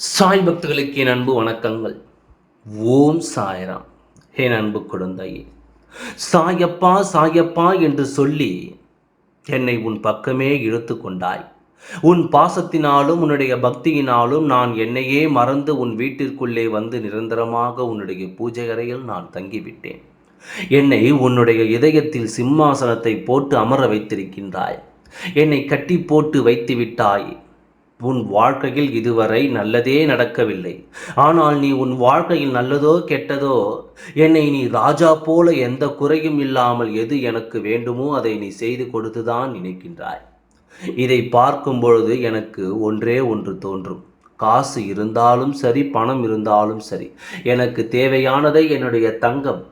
சாய் பக்தர்களுக்கு என் அன்பு வணக்கங்கள். ஓம் சாய்ராம். என் அன்பு குழந்தையே சாயப்பா சாயப்பா என்று சொல்லி என்னை உன் பக்கமே இழுத்து கொண்டாய். உன் பாசத்தினாலும் உன்னுடைய பக்தியினாலும் நான் என்னையே மறந்து உன் வீட்டிற்குள்ளே வந்து நிரந்தரமாக உன்னுடைய பூஜை அறையில் நான் தங்கிவிட்டேன். என்னை உன்னுடைய இதயத்தில் சிம்மாசனத்தை போட்டு அமர வைத்திருக்கின்றாய். என்னை கட்டி போட்டு வைத்து விட்டாய் உன் வாழ்க்கையில் இதுவரை நல்லதே நடக்கவில்லை. ஆனால் நீ உன் வாழ்க்கையில் நல்லதோ கெட்டதோ என்னை நீ ராஜா போல எந்த குறையும் இல்லாமல் எது எனக்கு வேண்டுமோ அதை நீ செய்து கொடுத்துதான் நினைக்கின்றாய். இதை பார்க்கும் பொழுது எனக்கு ஒன்றே ஒன்று தோன்றும். காசு இருந்தாலும் சரி பணம் இருந்தாலும் சரி. எனக்கு தேவையானதை என்னுடைய தங்கம்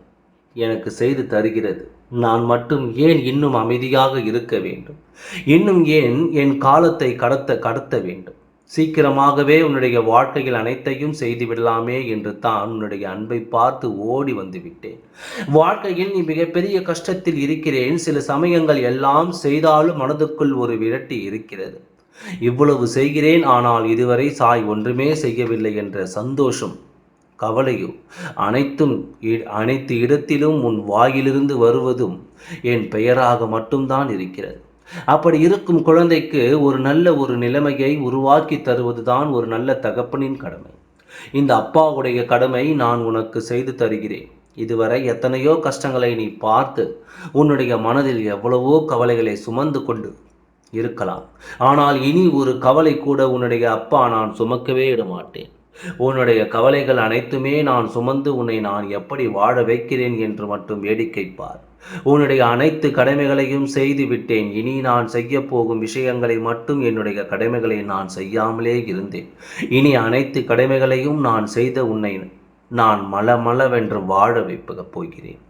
எனக்கு செய்து தருகிறது. நான் மட்டும் ஏன் இன்னும் அமைதியாக இருக்க வேண்டும்? இன்னும் ஏன் என் காலத்தை கடத்த கடத்த வேண்டும்? சீக்கிரமாகவே உன்னுடைய வாழ்க்கையில் அனைத்தையும் செய்து விடலாமே என்று தான் உன்னுடைய அன்பை பார்த்து ஓடி வந்துவிட்டேன். வாழ்க்கையில் நீ மிகப்பெரிய கஷ்டத்தில் இருக்கிறேன். சில சமயங்கள் எல்லாம் செய்தாலும் மனதுக்குள் ஒரு விரட்டி இருக்கிறது. இவ்வளவு செய்கிறேன் ஆனால் இதுவரை சாய் ஒன்றுமே செய்யவில்லை என்ற சந்தோஷம் கவலையோ. அனைத்தும் அனைத்து இடத்திலும் உன் வாயிலிருந்து வருவதும் என் பெயராக மட்டும்தான் இருக்கிறது. அப்படி இருக்கும் குழந்தைக்கு ஒரு நல்ல ஒரு நிலைமையை உருவாக்கி தருவதுதான் ஒரு நல்ல தகப்பனின் கடமை. இந்த அப்பாவுடைய கடமை நான் உனக்கு செய்து தருகிறேன். இதுவரை எத்தனையோ கஷ்டங்களை நீ பார்த்து உன்னுடைய மனதில் எவ்வளவோ கவலைகளை சுமந்து கொண்டு இருக்கலாம். ஆனால் இனி ஒரு கவலை கூட உன்னுடைய அப்பா நான் சுமக்கவே இடமாட்டேன். உன்னுடைய கவலைகள் அனைத்துமே நான் சுமந்து உன்னை நான் எப்படி வாழ வைக்கிறேன் என்று மட்டும் வேடிக்கை பார். உன்னுடைய அனைத்து கடமைகளையும் செய்து விட்டேன். இனி நான் செய்ய போகும் விஷயங்களை மட்டும் என்னுடைய கடமைகளை நான் செய்யாமலே இருந்தேன். இனி அனைத்து கடமைகளையும் நான் செய்த உன்னை நான் மல மலவென்று வாழ வைப்பகப் போகிறேன்.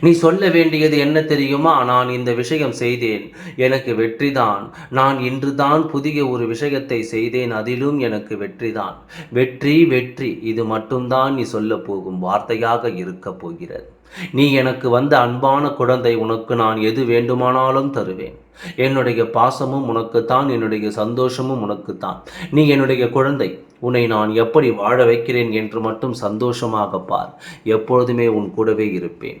நீ சொல்ல வேண்டியது என்ன தெரியுமா? நான் இந்த விஷயம் செய்தேன். எனக்கு வெற்றிதான். நான் இன்றுதான் புதிய ஒரு விஷயத்தை செய்தேன். அதிலும் எனக்கு வெற்றிதான். வெற்றி வெற்றி. இது மட்டும்தான் நீ சொல்ல போகும் வார்த்தையாக இருக்க போகிறது. நீ எனக்கு வந்த அன்பான குழந்தை உனக்கு நான் எது வேண்டுமானாலும் தருவேன். என்னுடைய பாசமும் உனக்குத்தான் என்னுடைய சந்தோஷமும் உனக்குத்தான். நீ என்னுடைய குழந்தை உன்னை நான் எப்படி வாழ வைக்கிறேன் என்று மட்டும் சந்தோஷமாக பார். எப்பொழுதுமே உன் கூடவே இருப்பேன்.